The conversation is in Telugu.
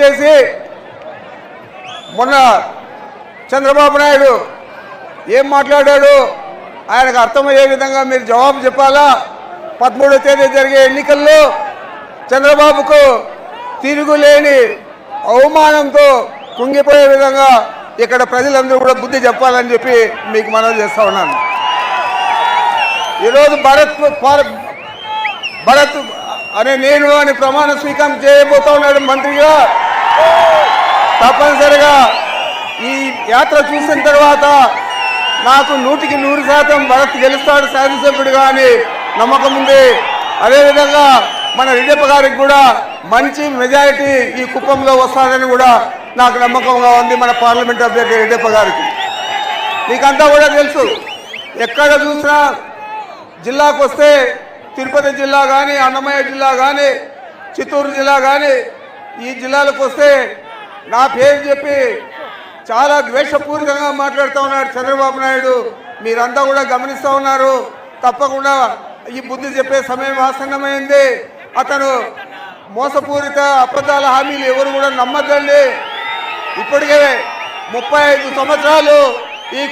చేసి మొన్న చంద్రబాబు నాయుడు ఏం మాట్లాడాడు? ఆయనకు అర్థమయ్యే విధంగా మీరు జవాబు చెప్పాలా? పదమూడో తేదీ జరిగే ఎన్నికల్లో చంద్రబాబుకు తిరుగులేని అవమానంతో కుంగిపోయే విధంగా ఇక్కడ ప్రజలందరూ కూడా బుద్ధి చెప్పాలని చెప్పి మీకు మనవి చేస్తా ఉన్నాను. ఈరోజు భరత్ భారత్ భరత్ అనే నేను అని ప్రమాణ స్వీకారం చేయబోతా ఉన్నాడు మంత్రిగా. తప్పనిసరిగా ఈ యాత్ర చూసిన తర్వాత నాకు నూటికి నూరు శాతం భరత్ గెలుస్తాడు శాసనసభ్యుడిగా అని నమ్మకం ఉంది. అదేవిధంగా మన రెడ్డప్ప గారికి కూడా మంచి మెజారిటీ ఈ కుప్పంలో వస్తాడని కూడా నాకు నమ్మకంగా ఉంది మన పార్లమెంట్ అభ్యర్థి రెడ్డప్ప గారికి. మీకంతా కూడా తెలుసు ఎక్కడ చూసినా జిల్లాకు వస్తే తిరుపతి జిల్లా కానీ అన్నమయ్య జిల్లా కానీ చిత్తూరు జిల్లా కానీ ఈ జిల్లాలకు వస్తే నా పేరు చెప్పి చాలా ద్వేషపూరితంగా మాట్లాడుతూ ఉన్నాడు చంద్రబాబు నాయుడు. మీరంతా కూడా గమనిస్తూ ఉన్నారు. తప్పకుండా ఈ బుద్ధి చెప్పే సమయం ఆసన్నమైంది. అతను మోసపూరిత అబద్ధాల హామీలు ఎవరు కూడా నమ్మద్దండి. ఇప్పటికే ముప్పై ఐదు సంవత్సరాలు ఈ